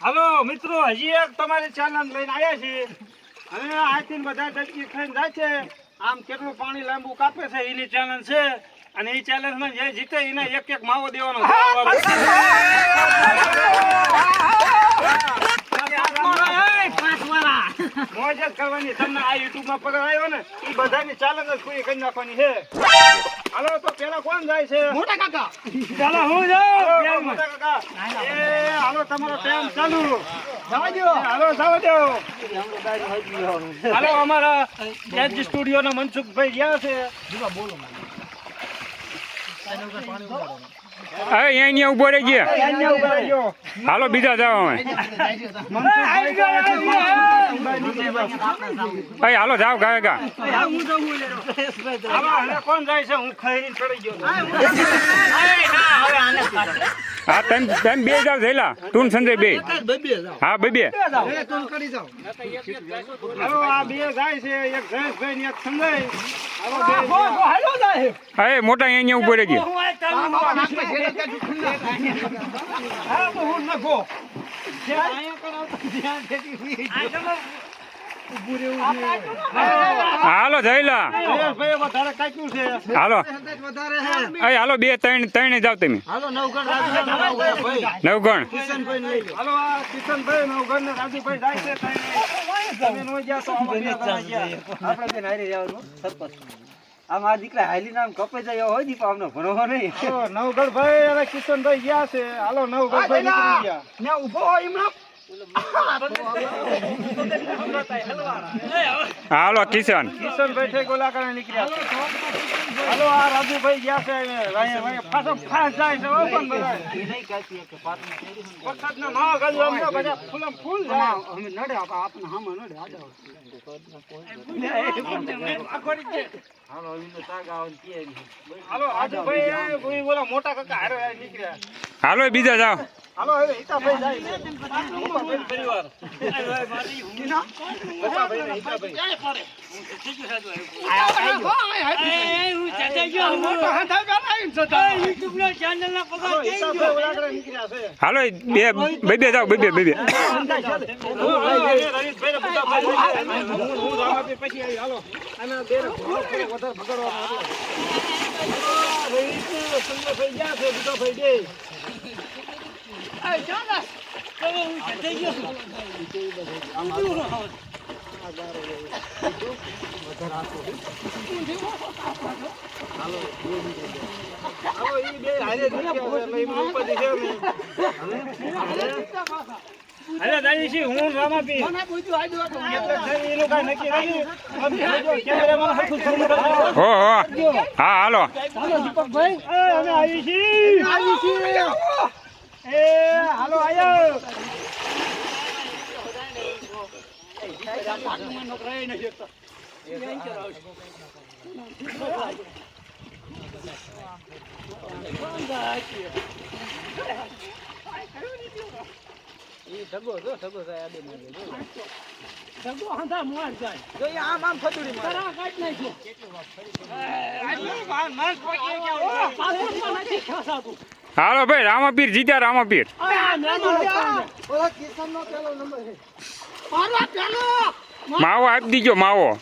હાલો મિત્રો હજી એક તમારી ચેનલ લઈને આવ્યા છીએ. અને આથી બધા ડબકી ખાઈને જાય છે. આમ કેટલું પાણી લાંબુ કાપે છે એની ચેનલ છે. અને એ ચેલેન્જમાં જે જીતે એને એક એક માવો દેવાનો મોજ કરવાની. તમને આ યુટ્યુબમાં પગાર આવ્યો ને એ બધાની ચાલક જ પૂરી કરી નાખવાની છે. હાલો તો પેલા કોણ જાય છે? મોટા કાકા. ચાલો હું જાઉં? મોટા કાકા. હાલો તમારો ટાઈમ ચાલુ હાલો અમારા એચ સ્ટુડિયો ના મનસુખભાઈ ગયા છે હવે અહીંયા ઊભો રહી ગયા હાલો બીજા જાઓ અમે હાલો જાઓ ગાય ગા કોણ જાય છે હું ખાઈને ચડી ગયો છું. હા તેમ તેમ બે જાવ થયેલા તું સંજય બે. હા બે બે કરી આ બે જાય છે એક જયેશભાઈ એક સંજય. હાલો બે મોટા અહીંયા ઊભો રહી ગયા હાલો જયલા. હાલો. વધારે હાલો બે ત્રણ ત્રણ જાવ તમે. નવગણ આમાં આ દીકરા હાલી નામ કપાઈ જાય હોય દીપા આમનો ભણવો નહીં. નવઘણભાઈ અને કિશનભાઈ ગયા છે. હાલો નવગઢ નીકળી ગયા. ને ઊભો હોય એમના હાલો કિશન. કિશનભાઈ છે ગોલાકારે નીકળ્યા હાલો આ રાજુભાઈ ગયા છે પાછો ફાસ જાય છે હો પણ વખત ના માવા ગાજુ આમ બધા ફૂલમ ફૂલ જાય. અમે નડે આપણે હામાં નડે આ જાઓ. હાલો હવે રાજુભાઈ કોઈ જાય મોટા કાકા હારે હારે નીકળ્યા હાલો બીજા જાઓ હાલો હવે હિતાભાઈ જાય છે. હિતાભાઈ પરિવાર. હિતાભાઈ ને હિતાભાઈ. હાલો, હિતાભાઈ ઓલાકડે નીકળ્યા છે. હાલો બે બે બે જાઓ બે બે બે બે થઈ ગયા છે હું રામાપી એટલે છે એ લોકો નક્કી નથી આમ કેમેરામાં હરખું શરૂ કરજો. હો. હો હા હાલો દીપકભાઈ. અમે આવી છીએ. આવી છીએ. એ હાલો આયો નથી. હાલો ભાઈ રામાપીર જીત્યા રામાપીર. માવો આપી દીજો માવો.